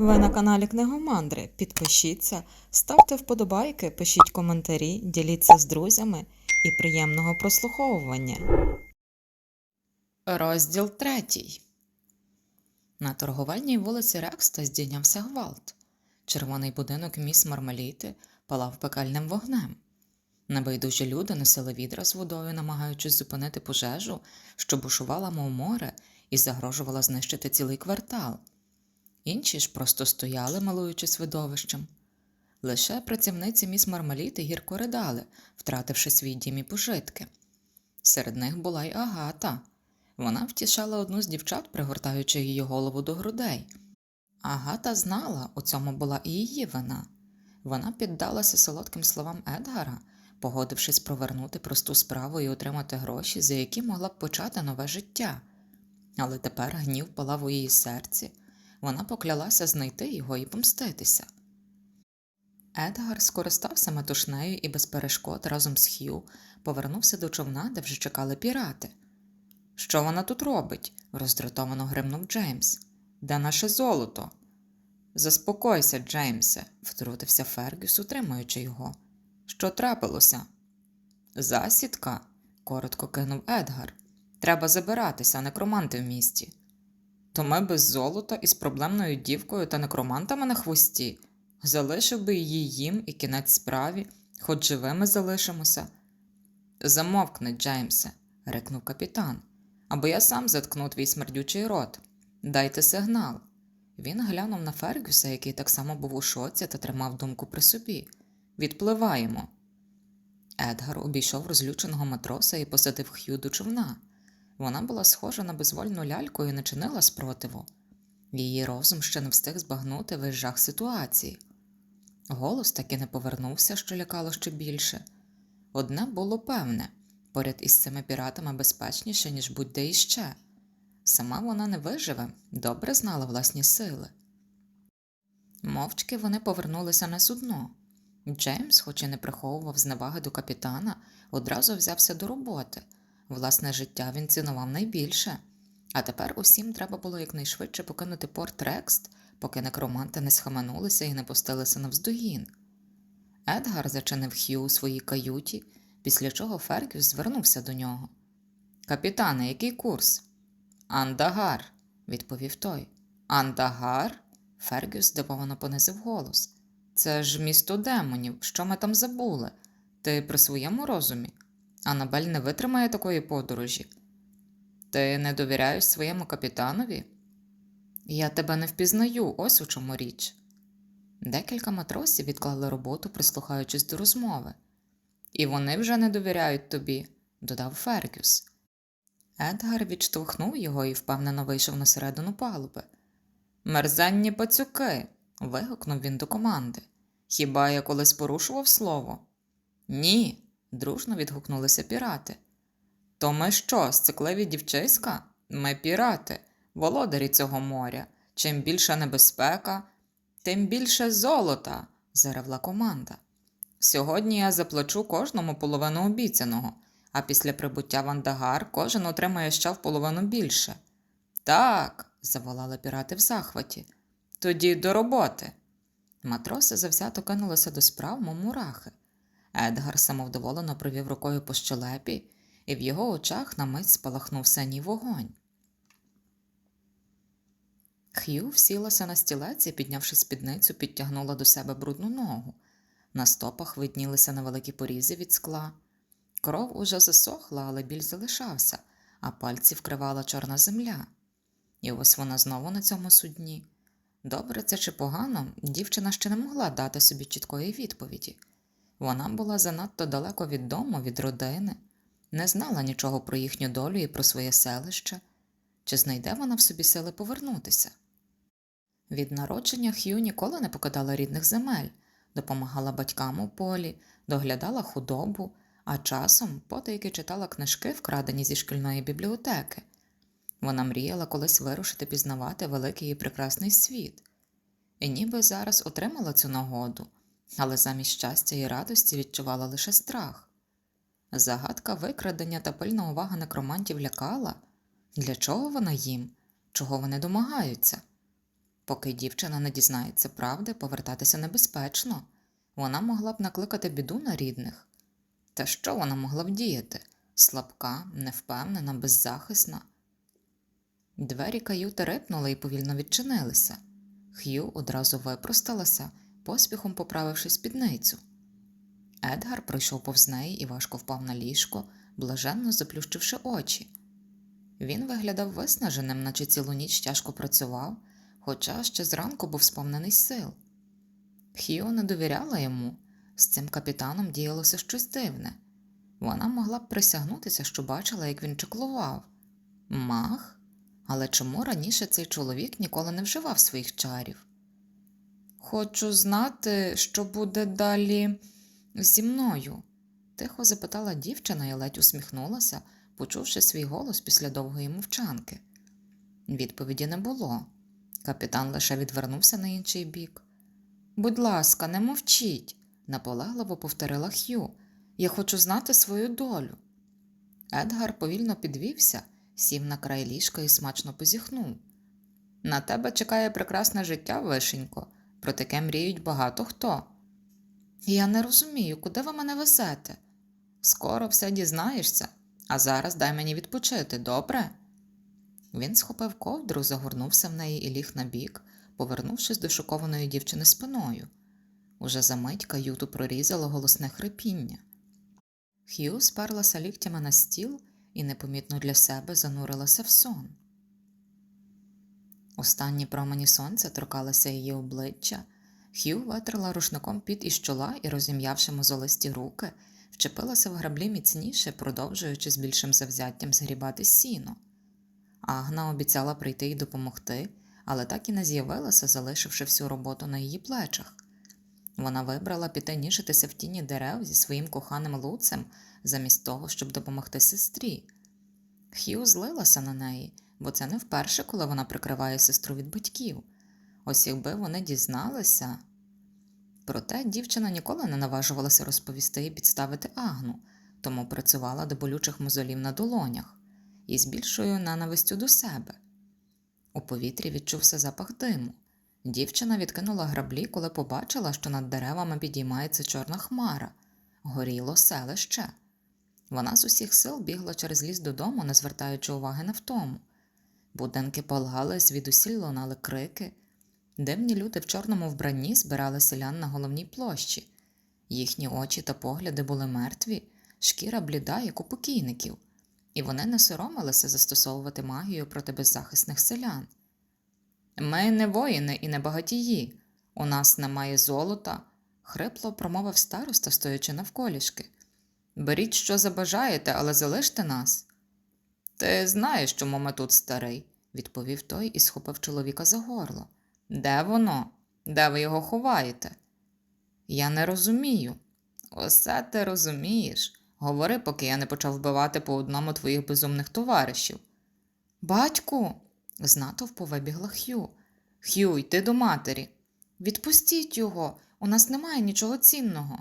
Ви на каналі Книгомандри. Підпишіться, ставте вподобайки, пишіть коментарі, діліться з друзями і приємного прослуховування. Розділ третій. На торговельній вулиці Рекста здійнявся гвалт. Червоний будинок міс Мармеліти палав пекельним вогнем. Небайдужі люди носили відра з водою, намагаючись зупинити пожежу, що бушувала мов море і загрожувала знищити цілий квартал. Інші ж просто стояли, милуючись видовищем. Лише працівниці міс Мармаліти гірко ридали, втративши свій дім і пожитки. Серед них була й Агата. Вона втішала одну з дівчат, пригортаючи її голову до грудей. Агата знала, у цьому була і її вина. Вона піддалася солодким словам Едгара, погодившись провернути просту справу і отримати гроші, за які могла б почати нове життя. Але тепер гнів палав у її серці, вона поклялася знайти його і помститися. Едгар скористався метушнею і без перешкод разом з Хью повернувся до човна, де вже чекали пірати. Що вона тут робить? роздратовано гримнув Джеймс. Де наше золото? Заспокойся, Джеймсе, втрутився Фергюс, утримуючи його. Що трапилося? Засідка, коротко кинув Едгар. Треба забиратися, некроманти в місті. То ми без золота із проблемною дівкою та некромантами на хвості. Залишив би її їм і кінець справі, хоч живими залишимося. Замовкни, Джеймсе, рикнув капітан, або я сам заткну твій смердючий рот. Дайте сигнал. Він глянув на Фергюса, який так само був у шоці та тримав думку при собі. Відпливаємо. Едгар обійшов розлюченого матроса і посадив Х'ю до човна. Вона була схожа на безвольну ляльку і не чинила спротиву. Її розум ще не встиг збагнути весь жах ситуації. Голос таки не повернувся, що лякало ще більше. Одне було певне поряд із цими піратами безпечніше, ніж будь-де іще. Сама вона не виживе, добре знала власні сили. Мовчки вони повернулися на судно. Джеймс, хоч і не приховував зневаги до капітана, одразу взявся до роботи. Власне життя він цінував найбільше, а тепер усім треба було якнайшвидше покинути порт Рекст, поки некроманти не схаменулися і не пустилися навздогін. Едгар зачинив Х'ю у своїй каюті, після чого Фергюс звернувся до нього. Капітане, який курс? Андагар, відповів той. Андагар? Фергюс здивовано понизив голос. Це ж місто демонів, що ми там забули? Ти при своєму розумі? Анабель не витримає такої подорожі. Ти не довіряєш своєму капітанові? Я тебе не впізнаю, ось у чому річ. Декілька матросів відклали роботу, прислухаючись до розмови. І вони вже не довіряють тобі, додав Фергюс. Едгар відштовхнув його і впевнено вийшов на середину палуби. Мерзенні пацюки. вигукнув він до команди. Хіба я колись порушував слово? Ні, дружно відгукнулися пірати. То ми що, сцикливі дівчиська? Ми пірати, володарі цього моря. Чим більша небезпека, тим більше золота, заревла команда. Сьогодні я заплачу кожному половину обіцяного, а після прибуття в Андагар кожен отримає ще в половину більше. Так, заволали пірати в захваті. Тоді до роботи. Матроси завзято кинулися до справ, мурахи. Едгар самовдоволено провів рукою по щелепі, і в його очах на мить спалахнув синій вогонь. Х'ю всілася на стілець і, піднявши спідницю, підтягнула до себе брудну ногу. На стопах виднілися невеликі порізи від скла. Кров уже засохла, але біль залишався, а пальці вкривала чорна земля. І ось вона знову на цьому судні. Добре це чи погано, дівчина ще не могла дати собі чіткої відповіді. Вона була занадто далеко від дому, від родини, не знала нічого про їхню долю і про своє селище, чи знайде вона в собі сили повернутися. Від народження Х'ю ніколи не покидала рідних земель, допомагала батькам у полі, доглядала худобу, а часом потайки читала книжки, вкрадені зі шкільної бібліотеки. Вона мріяла колись вирушити пізнавати великий і прекрасний світ, і ніби зараз отримала цю нагоду, але замість щастя і радості відчувала лише страх. Загадка викрадення та пильна увага некромантів лякала для чого вона їм, чого вони домагаються. Поки дівчина не дізнається правди, повертатися небезпечно. Вона могла б накликати біду на рідних. Та що вона могла б діяти? Слабка, невпевнена, беззахисна. Двері каюти рипнули і повільно відчинилися. Х'ю одразу випросталася, поспіхом поправивши спідницю. Едгар пройшов повз неї і важко впав на ліжко, блаженно заплющивши очі. Він виглядав виснаженим, наче цілу ніч тяжко працював, хоча ще зранку був сповнений сил. Хіо не довіряла йому, з цим капітаном діялося щось дивне. Вона могла б присягнутися, що бачила, як він чеклував. Мах? Але чому раніше цей чоловік ніколи не вживав своїх чарів? Хочу знати, що буде далі зі мною, тихо запитала дівчина і ледь усміхнулася, почувши свій голос після довгої мовчанки. Відповіді не було. Капітан лише відвернувся на інший бік. Будь ласка, не мовчіть, наполегливо повторила Х'ю. Я хочу знати свою долю. Едгар повільно підвівся, сів на край ліжка і смачно позіхнув. На тебе чекає прекрасне життя, вишенько, про таке мріють багато хто. Я не розумію, куди ви мене везете. Скоро все дізнаєшся, а зараз дай мені відпочити, добре? Він схопив ковдру, загорнувся в неї і ліг на бік, повернувшись до шокованої дівчини спиною. Уже за мить каюту прорізало голосне хрипіння. Х'ю сперлася ліктями на стіл і непомітно для себе занурилася в сон. Останні промені сонця торкалися її обличчя. Х'ю витерла рушником під із чола і, розім'явши мозолисті руки, вчепилася в граблі міцніше, продовжуючи з більшим завзяттям згрібати сіно. Агна обіцяла прийти й допомогти, але так і не з'явилася, залишивши всю роботу на її плечах. Вона вибрала піти нішитися в тіні дерев зі своїм коханим луцем, замість того, щоб допомогти сестрі. Х'ю злилася на неї, бо це не вперше, коли вона прикриває сестру від батьків. Ось якби вони дізналися. Проте дівчина ніколи не наважувалася розповісти і підставити Агну, тому працювала до болючих мозолів на долонях і з більшою ненавистю до себе. У повітрі відчувся запах диму. Дівчина відкинула граблі, коли побачила, що над деревами підіймається чорна хмара, горіло селище. Вона з усіх сил бігла через ліс додому, не звертаючи уваги на втому. Будинки палали, звідусіль лунали крики. Дивні люди в чорному вбранні збирали селян на головній площі. Їхні очі та погляди були мертві, шкіра бліда, як у покійників, і вони не соромилися застосовувати магію проти беззахисних селян. Ми не воїни і не багатії. У нас немає золота, хрипло промовив староста, стоячи навколішки. Беріть, що забажаєте, але залиште нас. Ти знаєш, чому ми тут старий, відповів той і схопив чоловіка за горло. Де воно? Де ви його ховаєте? Я не розумію. Усе ти розумієш. Говори, поки я не почав вбивати по одному твоїх безумних товаришів. Батьку, з натовпу вибігла Х'ю. Х'ю, йди до матері. Відпустіть його, у нас немає нічого цінного.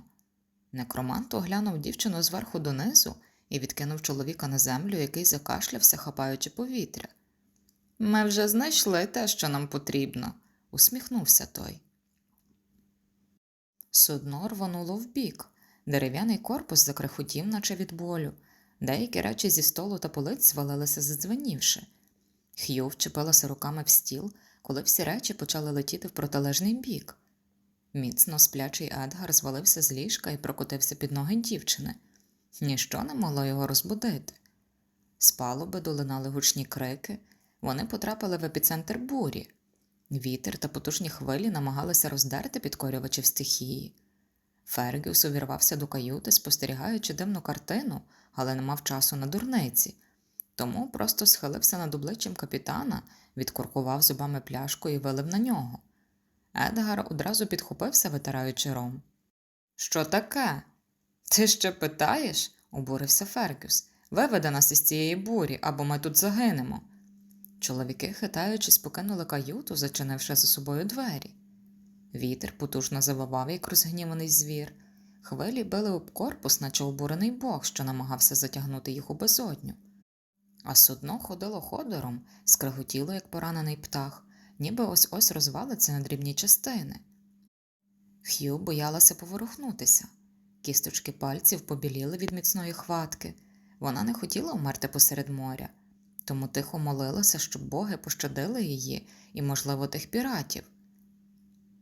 Некромант оглянув дівчину зверху донизу і відкинув чоловіка на землю, який закашлявся, хапаючи повітря. Ми вже знайшли те, що нам потрібно, усміхнувся той. Судно рвонуло вбік. Дерев'яний корпус закрихотів, наче від болю. Деякі речі зі столу та полиць звалилися задзвенівши. Х'ю вчепилася руками в стіл, коли всі речі почали летіти в протилежний бік. Міцно сплячий Едгар звалився з ліжка і прокотився під ноги дівчини. Ніщо не могло його розбудити. З палуби долинали гучні крики, вони потрапили в епіцентр бурі. Вітер та потужні хвилі намагалися роздерти підкорювачів стихії. Фергюс увірвався до каюти, спостерігаючи дивну картину, але не мав часу на дурниці, тому просто схилився над обличчям капітана, відкуркував зубами пляшку і вилив на нього. Едгар одразу підхопився, витираючи ром. Що таке? Ти ще питаєш? обурився Фергюс. Виведи нас із цієї бурі, або ми тут загинемо. Чоловіки, хитаючись, покинули каюту, зачинивши за собою двері. Вітер потужно завивав, як розгніваний звір. Хвилі били об корпус, наче обурений бог, що намагався затягнути їх у безодню. А судно ходило ходором, скриготіло, як поранений птах, ніби ось ось розвалиться на дрібні частини. Х'ю боялася поворухнутися. Кісточки пальців побіліли від міцної хватки. Вона не хотіла вмерти посеред моря, тому тихо молилася, щоб боги пощадили її і, можливо, тих піратів.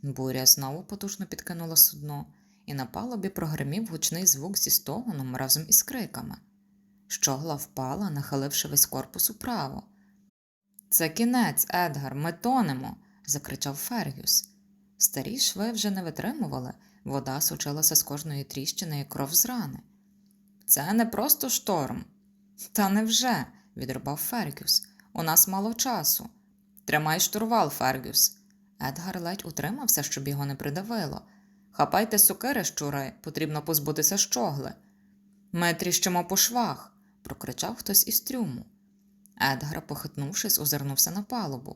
Буря знову потужно підкинула судно, і на палубі прогримів гучний звук зі стогоном разом із криками. Щогла впала, нахиливши весь корпус управо. Це кінець, Едгар, ми тонемо. закричав Фергюс. Старі шви вже не витримували, вода сучилася з кожної тріщини, як кров з рани. Це не просто шторм. Та невже? відрубав Фергюс. У нас мало часу. Тримай штурвал, Фергюс. Едгар ледь утримався, щоб його не придавило. Хапайте сукири, щури, потрібно позбутися щогли. Ми тріщимо по швах, прокричав хтось із трюму. Едгар, похитнувшись, озирнувся на палубу.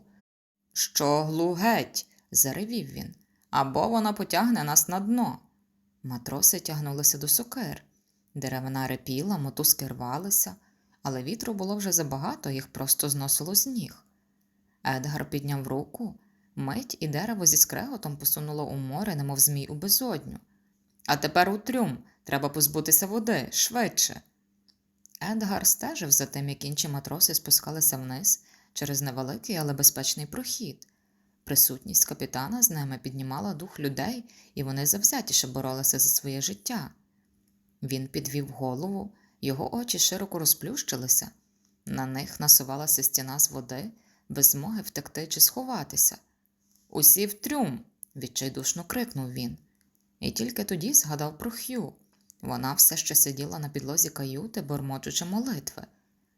Щоглу геть, заревів він, або вона потягне нас на дно. Матроси тягнулися до сокир. Деревина репіла, мотузки рвалися, але вітру було вже забагато, їх просто зносило з ніг. Едгар підняв руку, мить і дерево зі скреготом посунуло у море, немов змій у безодню. А тепер у трюм, треба позбутися води, швидше. Едгар стежив за тим, як інші матроси спускалися вниз через невеликий, але безпечний прохід. Присутність капітана з ними піднімала дух людей, і вони завзятіше боролися за своє життя. Він підвів голову, його очі широко розплющилися, на них насувалася стіна з води, без змоги втекти чи сховатися. Усі в трюм. відчайдушно крикнув він. І тільки тоді згадав про Х'ю. Вона все ще сиділа на підлозі каюти, бормочучи молитви.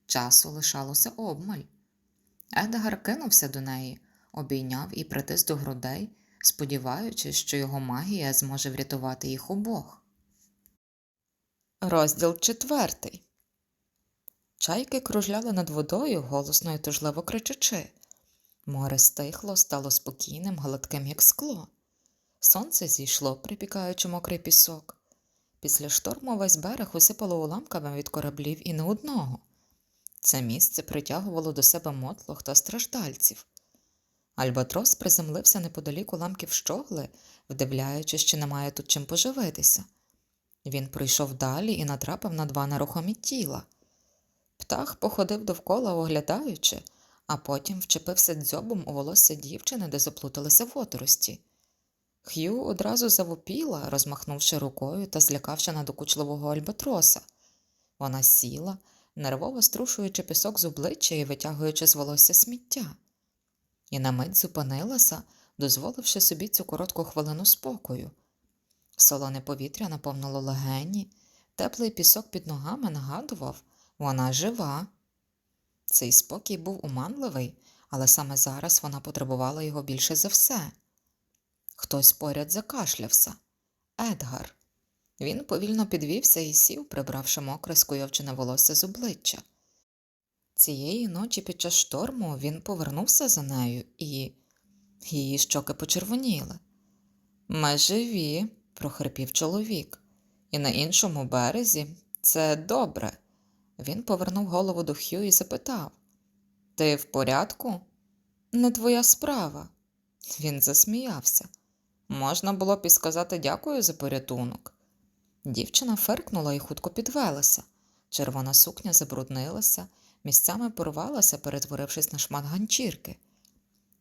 Часу лишалося обмаль. Едгар кинувся до неї, обійняв і притис до грудей, сподіваючись, що його магія зможе врятувати їх обох. Розділ четвертий. Чайки кружляли над водою, голосно і тужливо кричачи. Море стихло, стало спокійним, гладким, як скло. Сонце зійшло, припікаючи мокрий пісок. Після шторму весь берег усипало уламками від кораблів і не одного. Це місце притягувало до себе мотлох та страждальців. Альбатрос приземлився неподалік уламків щогли, вдивляючись, чи немає тут чим поживитися. Він пройшов далі і натрапив на два нерухомі тіла. Птах походив довкола, оглядаючи, а потім вчепився дзьобом у волосся дівчини, де заплуталися водорості. Х'ю одразу завопіла, розмахнувши рукою та злякавши надокучливого альбатроса. Вона сіла, нервово струшуючи пісок з обличчя і витягуючи з волосся сміття. І на мить зупинилася, дозволивши собі цю коротку хвилину спокою. Солоне повітря наповнило легені, теплий пісок під ногами нагадував вона жива. Цей спокій був уманливий, але саме зараз вона потребувала його більше за все. Хтось поряд закашлявся. Едгар. Він повільно підвівся і сів, прибравши мокре скуйовчене волосся з обличчя. Цієї ночі під час шторму він повернувся за нею і її щоки почервоніли. Ми живі, прохрипів чоловік, і на іншому березі це добре. Він повернув голову до Х'ю і запитав Ти в порядку? Не твоя справа. Він засміявся. Можна було б і сказати дякую за порятунок. Дівчина феркнула і хутко підвелася. Червона сукня забруднилася, місцями порвалася, перетворившись на шмат ганчірки.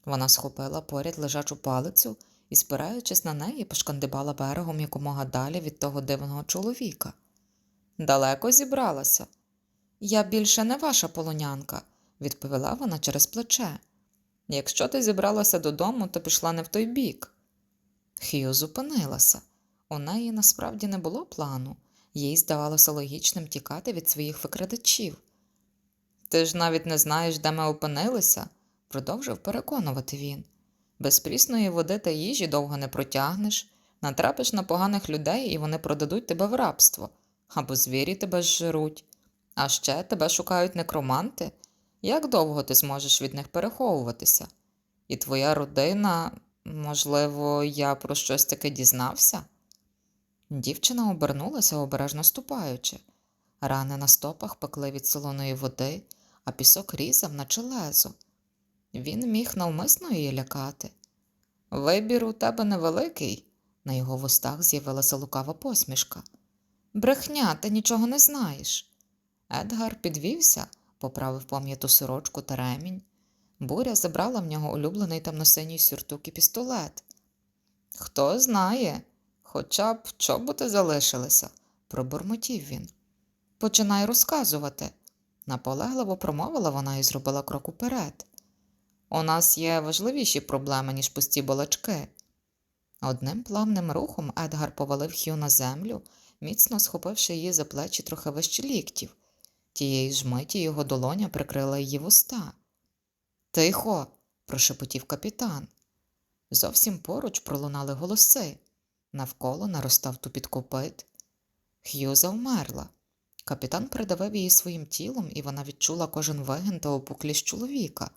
Вона схопила поряд лежачу палицю і, спираючись на неї, пошкандибала берегом якомога далі від того дивного чоловіка. Далеко зібралася. Я більше не ваша полонянка, відповіла вона через плече. Якщо ти зібралася додому, то пішла не в той бік. Хью зупинилася. У неї насправді не було плану, їй здавалося логічним тікати від своїх викрадачів. Ти ж навіть не знаєш, де ми опинилися, продовжив переконувати він. Без прісної води та їжі довго не протягнеш, натрапиш на поганих людей і вони продадуть тебе в рабство, або звірі тебе зжируть. А ще тебе шукають некроманти. Як довго ти зможеш від них переховуватися? І твоя родина, можливо, я про щось таке дізнався? Дівчина обернулася, обережно ступаючи. Рани на стопах пекли від солоної води, а пісок різав, наче лезо. Він міг навмисно її лякати. Вибір у тебе невеликий. На його вустах з'явилася лукава посмішка. Брехня, ти нічого не знаєш. Едгар підвівся, поправив пам'яту сорочку та ремінь. Буря забрала в нього улюблений темно-синій сюртук і пістолет. Хто знає, хоча б чоботи залишилися, пробурмотів він. Починай розказувати, наполегливо промовила вона і зробила крок уперед. У нас є важливіші проблеми, ніж пусті балачки. Одним плавним рухом Едгар повалив Хью на землю, міцно схопивши її за плечі трохи вище ліктів. Тієї ж миті його долоня прикрила її вуста. Тихо. прошепотів капітан. Зовсім поруч пролунали голоси. Навколо наростав тупіт копит. Х'ю завмерла. Капітан придавив її своїм тілом, і вона відчула кожен вигин та опуклість чоловіка.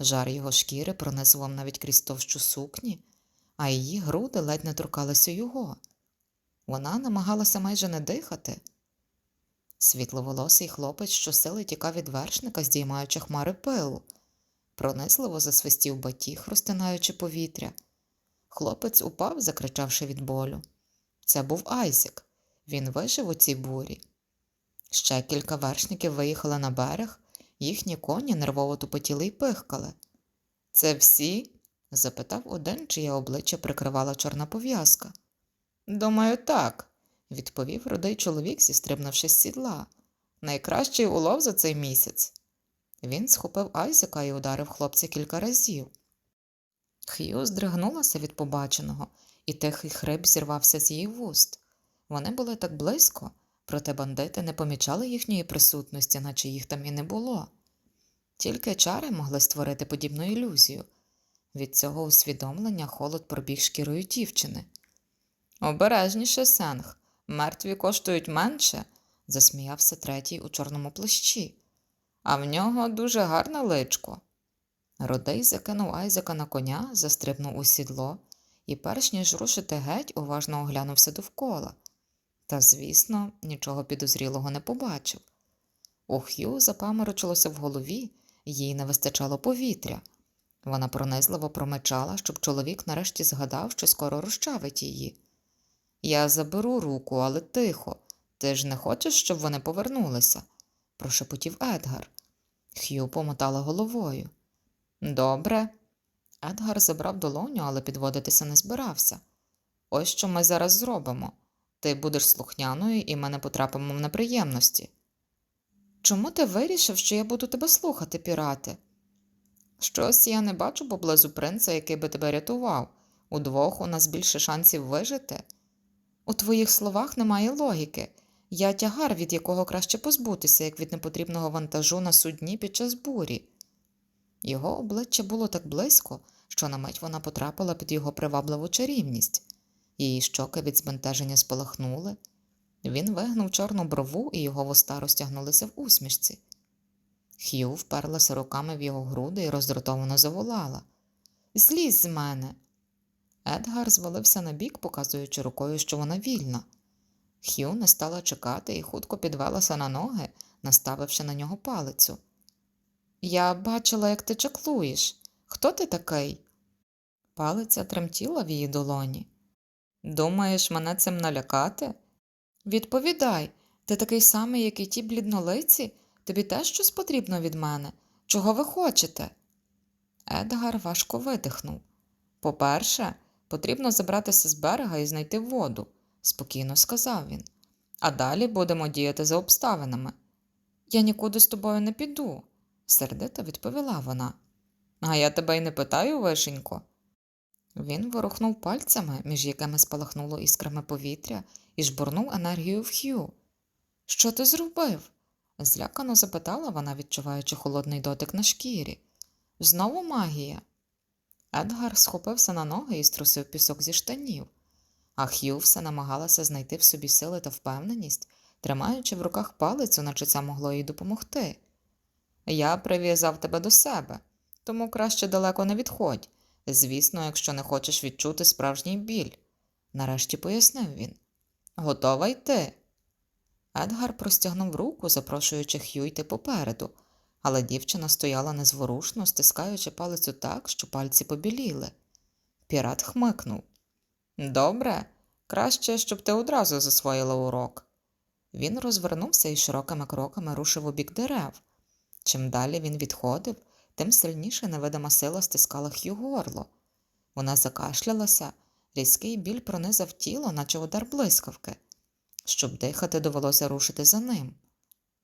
Жар його шкіри пронизував навіть крізь товщу сукні, а її груди ледь не торкалися його. Вона намагалася майже не дихати. Світловолосий хлопець щосили тікав від вершника, здіймаючи хмари пилу. Пронизливо засвистів батіг, розтинаючи повітря. Хлопець упав, закричавши від болю. Це був Айзек. Він вижив у цій бурі. Ще кілька вершників виїхали на берег, їхні коні нервово тупотіли й пихкали. Це всі? запитав один, чиє обличчя прикривала чорна пов'язка. Думаю, так, відповів рудий чоловік, зістрибнувши з сідла. Найкращий улов за цей місяць. Він схопив Айзека і ударив хлопця кілька разів. Х'ю здригнулася від побаченого, і тихий хрип зірвався з її вуст. Вони були так близько, проте бандити не помічали їхньої присутності, наче їх там і не було. Тільки чари могли створити подібну ілюзію. Від цього усвідомлення холод пробіг шкірою дівчини. Обережніше, Сенг, мертві коштують менше, засміявся третій у чорному плащі. А в нього дуже гарне личко. Родей закинув Айзека на коня, застрибнув у сідло і, перш ніж рушити геть, уважно оглянувся довкола. Та, звісно, нічого підозрілого не побачив. У Х'ю запаморочилося в голові, їй не вистачало повітря. Вона пронизливо промечала, щоб чоловік нарешті згадав, що скоро розчавить її. Я заберу руку, але тихо. Ти ж не хочеш, щоб вони повернулися? прошепотів Едгар. Х'ю помотала головою. Добре. Едгар забрав долоню, але підводитися не збирався. Ось що ми зараз зробимо. Ти будеш слухняною і ми не потрапимо в неприємності. Чому ти вирішив, що я буду тебе слухати, пірати? Щось я не бачу поблизу принца, який би тебе рятував. Удвох у нас більше шансів вижити. У твоїх словах немає логіки. Я тягар, від якого краще позбутися, як від непотрібного вантажу на судні під час бурі. Його обличчя було так близько, що на мить вона потрапила під його привабливу чарівність. Її щоки від збентеження спалахнули. Він вигнув чорну брову, і його вуста розтягнулися в усмішці. Х'ю вперлася руками в його груди і роздратовано заволала Злізь з мене. Едгар звалився на бік, показуючи рукою, що вона вільна. Х'ю не стала чекати і хутко підвелася на ноги, наставивши на нього палицю. Я бачила, як ти чаклуєш. Хто ти такий? Палиця тремтіла в її долоні. Думаєш, мене цим налякати? Відповідай, ти такий самий, як і ті бліднолиці? Тобі теж щось потрібно від мене? Чого ви хочете? Едгар важко видихнув. По-перше, потрібно забратися з берега і знайти воду, спокійно сказав він. А далі будемо діяти за обставинами. Я нікуди з тобою не піду, сердито відповіла вона. А я тебе й не питаю, вишенько. Він ворухнув пальцями, між якими спалахнуло іскрами повітря, і жбурнув енергію в Х'ю. Що ти зробив? злякано запитала вона, відчуваючи холодний дотик на шкірі. Знову магія. Едгар схопився на ноги і струсив пісок зі штанів, а Х'ю все намагалася знайти в собі сили та впевненість, тримаючи в руках палицю, наче це могло їй допомогти. Я прив'язав тебе до себе, тому краще далеко не відходь. Звісно, якщо не хочеш відчути справжній біль, нарешті пояснив він. Готова йти. Едгар простягнув руку, запрошуючи Х'ю йти попереду, Але дівчина стояла незворушно, стискаючи палицю так, що пальці побіліли. Пірат хмикнув. Добре, краще, щоб ти одразу засвоїла урок. Він розвернувся і широкими кроками рушив у бік дерев. Чим далі він відходив, тим сильніше невидима сила стискала Х'ю горло. Вона закашлялася, різкий біль пронизав тіло, наче удар блискавки. Щоб дихати, довелося рушити за ним.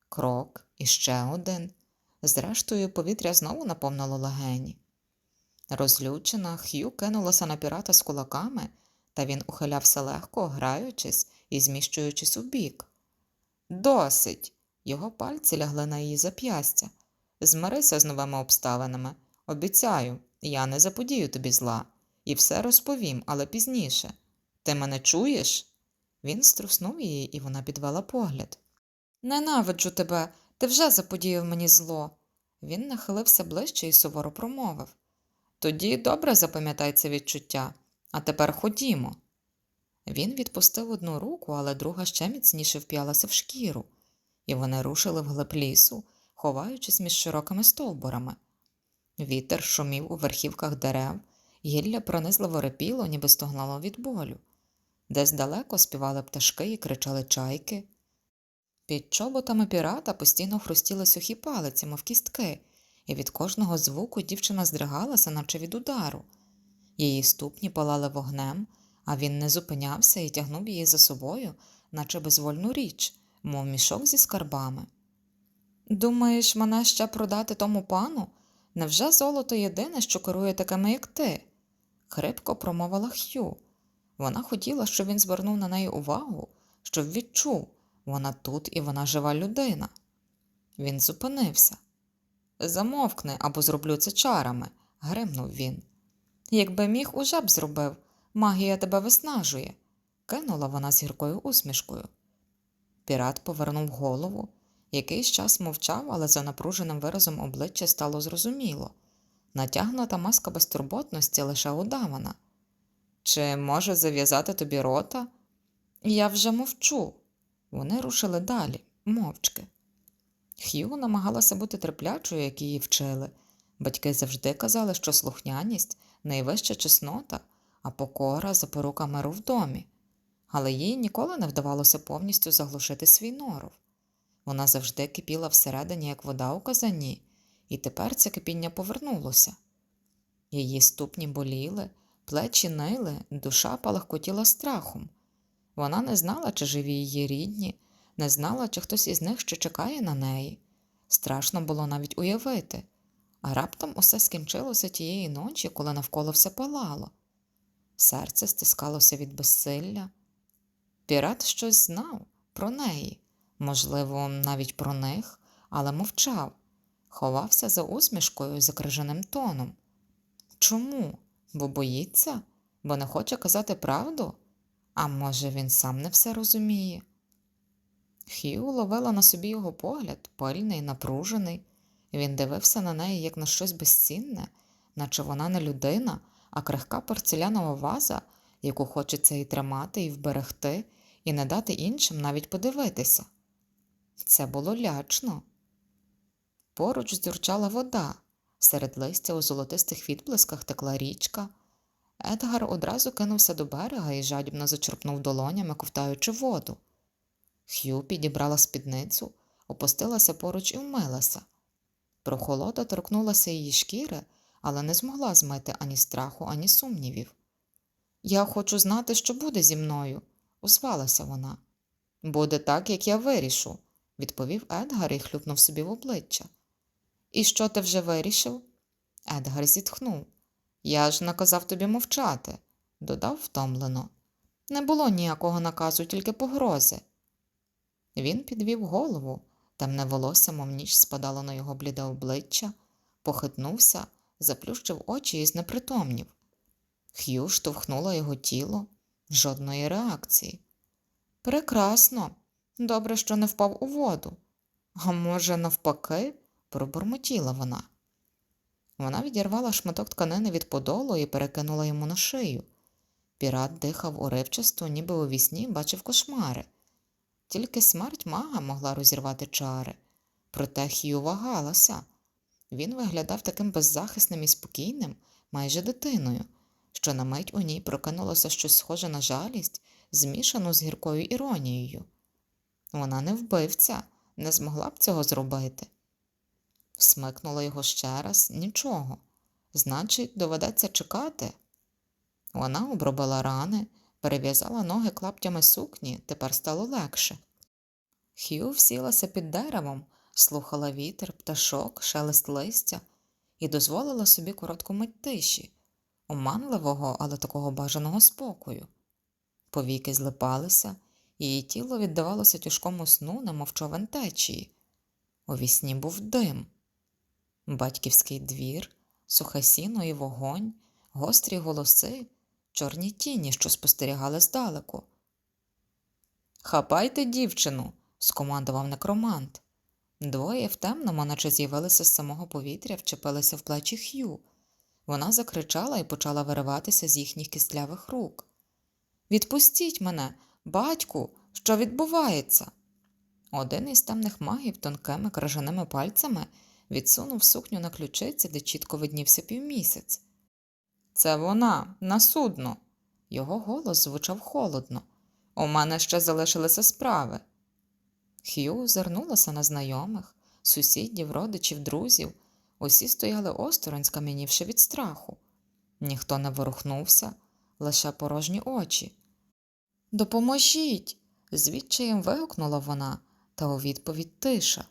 Крок, і ще один. Зрештою, повітря знову наповнило легені. Розлючена, Х'ю кинулася на пірата з кулаками, та він ухилявся легко, граючись і зміщуючись у бік. Досить. Його пальці лягли на її зап'ястя. Змирися з новими обставинами. Обіцяю, я не заподію тобі зла. І все розповім, але пізніше. Ти мене чуєш? Він струснув її, і вона підвела погляд. Ненавиджу тебе, ти вже заподіяв мені зло. Він нахилився ближче і суворо промовив. Тоді добре запам'ятай це відчуття, а тепер ходімо. Він відпустив одну руку, але друга ще міцніше вп'ялася в шкіру, і вони рушили вглиб лісу, ховаючись між широкими стовбурами. Вітер шумів у верхівках дерев, гілля пронизливо репіло, ніби стогнало від болю. Десь далеко співали пташки і кричали чайки. Під чоботами пірата постійно хрустіли сухі палиці, мов кістки, і від кожного звуку дівчина здригалася, наче від удару. Її ступні палали вогнем, а він не зупинявся і тягнув її за собою, наче безвольну річ, мов мішок зі скарбами. Думаєш, мене ще продати тому пану? Невже золото єдине, що керує такими, як ти? хрипко промовила Х'ю. Вона хотіла, щоб він звернув на неї увагу, щоб відчув вона тут і вона жива людина. Він зупинився. Замовкни або зроблю це чарами, гримнув він. Якби міг, уже б зробив, магія тебе виснажує, кинула вона з гіркою усмішкою. Пірат повернув голову, якийсь час мовчав, але за напруженим виразом обличчя стало зрозуміло. Натягнута маска безтурботності лише удавана. Чи може зав'язати тобі рота? Я вже мовчу. Вони рушили далі, мовчки. Х'ю намагалася бути терплячою, як її вчили. Батьки завжди казали, що слухняність найвища чеснота, а покора запорука миру в домі. Але їй ніколи не вдавалося повністю заглушити свій норов. Вона завжди кипіла всередині, як вода у казані, і тепер це кипіння повернулося. Її ступні боліли, плечі нили, душа палахкотіла страхом. Вона не знала, чи живі її рідні, не знала, чи хтось із них ще чекає на неї. Страшно було навіть уявити, а раптом усе скінчилося тієї ночі, коли навколо все палало. Серце стискалося від безсилля. Пірат щось знав про неї, можливо, навіть про них, але мовчав, ховався за усмішкою за крижаним тоном. Чому? Бо боїться, бо не хоче казати правду? А може, він сам не все розуміє? Хью ловила на собі його погляд, пильний, напружений. Він дивився на неї як на щось безцінне, наче вона не людина, а крихка порцелянова ваза, яку хочеться і тримати, і вберегти, і не дати іншим навіть подивитися. Це було лячно. Поруч здюрчала вода, серед листя у золотистих відблисках текла річка. Едгар одразу кинувся до берега і жадібно зачерпнув долонями, ковтаючи воду. Х'ю підібрала спідницю, опустилася поруч і вмилася. Прохолода торкнулася її шкіри, але не змогла змити ані страху, ані сумнівів. Я хочу знати, що буде зі мною, озвалася вона. Буде так, як я вирішу, відповів Едгар і хлюпнув собі в обличчя. І що ти вже вирішив? Едгар зітхнув. Я ж наказав тобі мовчати, додав втомлено. Не було ніякого наказу, тільки погрози. Він підвів голову, темне волосся, мов ніч спадало на його бліде обличчя, похитнувся, заплющив очі і знепритомнів. Х'ю штовхнула його тіло, жодної реакції. Прекрасно, добре, що не впав у воду. А може, навпаки, пробурмотіла вона. Вона відірвала шматок тканини від подолу і перекинула йому на шию. Пірат дихав уривчасто, ніби у вісні бачив кошмари. Тільки смерть мага могла розірвати чари. проте Хью вагалася. Він виглядав таким беззахисним і спокійним, майже дитиною, що на мить у ній прокинулося щось схоже на жалість, змішану з гіркою іронією. Вона не вбивця, не змогла б цього зробити. Всмикнула його ще раз нічого. Значить, доведеться чекати. Вона обробила рани, перев'язала ноги клаптями сукні, тепер стало легше. Хью всілася під деревом, слухала вітер, пташок, шелест листя і дозволила собі коротку мить тиші, оманливого, але такого бажаного спокою. Повіки злипалися, її тіло віддавалося тяжкому сну, немов човен течії. У вісні був дим, батьківський двір, сухе сіно і вогонь, гострі голоси, чорні тіні, що спостерігали здалеку. Хапайте дівчину, скомандував некромант. Двоє в темному, наче з'явилися з самого повітря, вчепилися в плечі Х'ю. Вона закричала і почала вириватися з їхніх кістлявих рук. Відпустіть мене, батьку, що відбувається? Один із темних магів тонкими крижаними пальцями відсунув сукню на ключиці, де чітко виднівся півмісяць. Це вона, на судно. Його голос звучав холодно. У мене ще залишилися справи. Х'ю озирнулася на знайомих, сусідів, родичів, друзів. Усі стояли осторонь, скам'янівши від страху. Ніхто не ворухнувся, лише порожні очі. Допоможіть. з відчаєм вигукнула вона, та у відповідь тиша.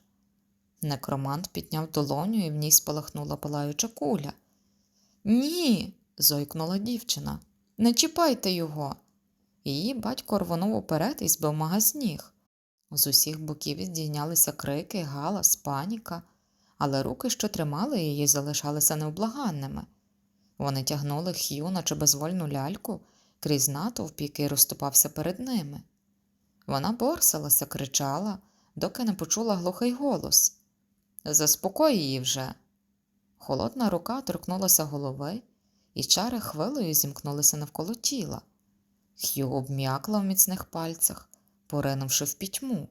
Некромант підняв долоню і в ній спалахнула палаюча куля. Ні. зойкнула дівчина. Не чіпайте його. Її батько рвонув уперед і збив мага з. З усіх боків здійнялися крики, галас, паніка, але руки, що тримали її, залишалися невблаганними. Вони тягнули Х'ю, наче безвольну ляльку, крізь натовп, який розступався перед ними. Вона борсалася, кричала, доки не почула глухий голос. Заспокой її вже. Холодна рука торкнулася голови, і чари хвилею зімкнулися навколо тіла. Х'ю обм'якла в міцних пальцях, поринувши в пітьму.